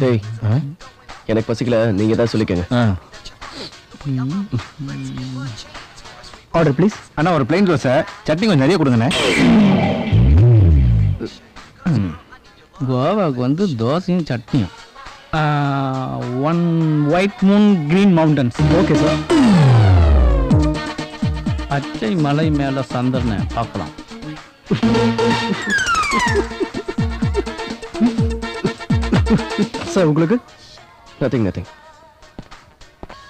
டேய். எனக்கு பசிக்கல நீங்க ஏதாவது சொல்லிக்கங்க. ஆர்டர் ப்ளீஸ் அண்ணா ஒரு பிளைன் தோசை. சட்னி கொஞ்சம் நிறைய கொடுங்கண்ணே. கோவாவுக்கு வந்து தோசையும் சட்னியும். One white moon green mountains okay sir பச்சை மலை மேல சந்திரனை பார்க்கலாம். சார் உங்களுக்கு நத்திங் நத்திங்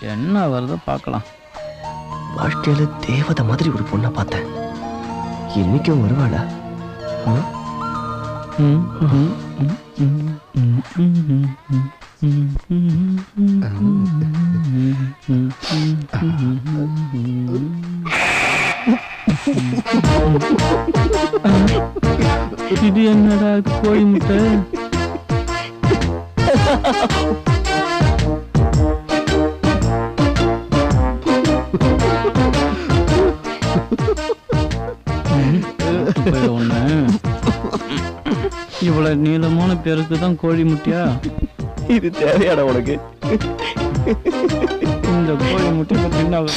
என்ன வருதோ பார்க்கலாம் வாழ்க்கையில தேவதை மாதிரி ஒரு பொண்ணை பார்த்தேன் இன்னைக்கும் வருவாளா? இது என்னடா கோழி முட்டை இவ்வளவு நீளமான பேருக்கு தான் கோழி முட்டையா? இது தேவையாடா உனக்கு. இந்த கோழி முட்டையை தின்னாக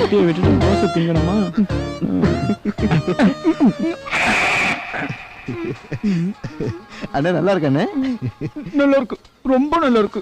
முட்டையை விட்டுட்டு தோசை திங்கணுமா? அண்ணா நல்லா இருக்கானே நல்லா இருக்கு. ரொம்ப நல்லா இருக்கு.